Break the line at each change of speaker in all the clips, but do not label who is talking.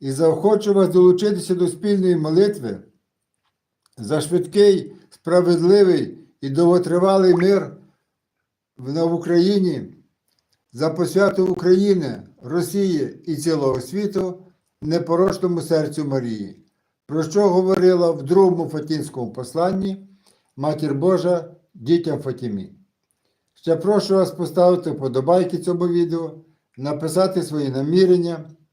і заохочу вас долучитися до спільної молитви за швидкий, справедливий і довготривалий мир в Україні, за посвяту України, Росії і цілого світу непорочному серцю Марії, про що говорила в другому Фатінському посланні Матір Божа дітям Фатімі. Ще прошу вас поставити вподобайки цьому відео, написати свої намірення,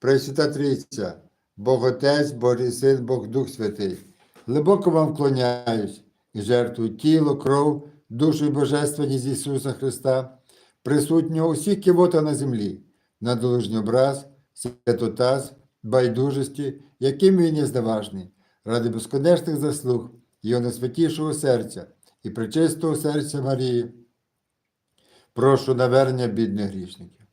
Пресвята Трійця, Бог Отець, Божий Син, Бог Дух Святий, глибоко вам вклоняюсь і жертвую тіло, кров, душу і божественність Ісуса Христа, присутнього усіх кивота на землі, на долужній образ, святотаз, байдужості, яким він є зневажний, ради безконечних заслуг Його найсвятішого серця і причистого серця Марії. Прошу навернення бідних грішників.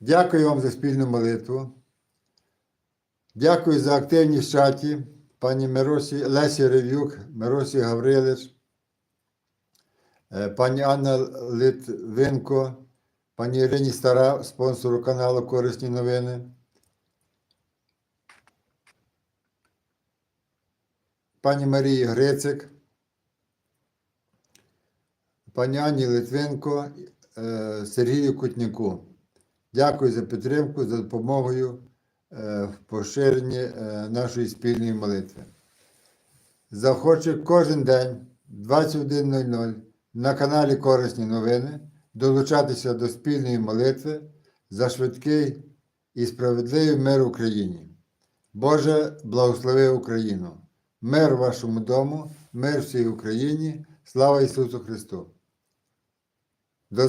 Дякую вам за спільну молитву. Дякую за активність в чаті. пані Миросі, Лесі Рев'юк, Миросі Гаврилич, е, пані Анна Литвинко, пані Ірині Стара, спонсору каналу Корисні новини. Пані Марії Грицик, пані Ані Литвинко, е, Сергію Кутняку. Дякую за підтримку, за допомогою е, в поширенні е, нашої спільної молитви. Захоче кожен день 21.00 на каналі Корисні новини долучатися до спільної молитви за швидкий і справедливий мир Україні. Боже, благослови Україну! Мир вашому дому, мир всій Україні, слава Ісусу Христу! До завтра.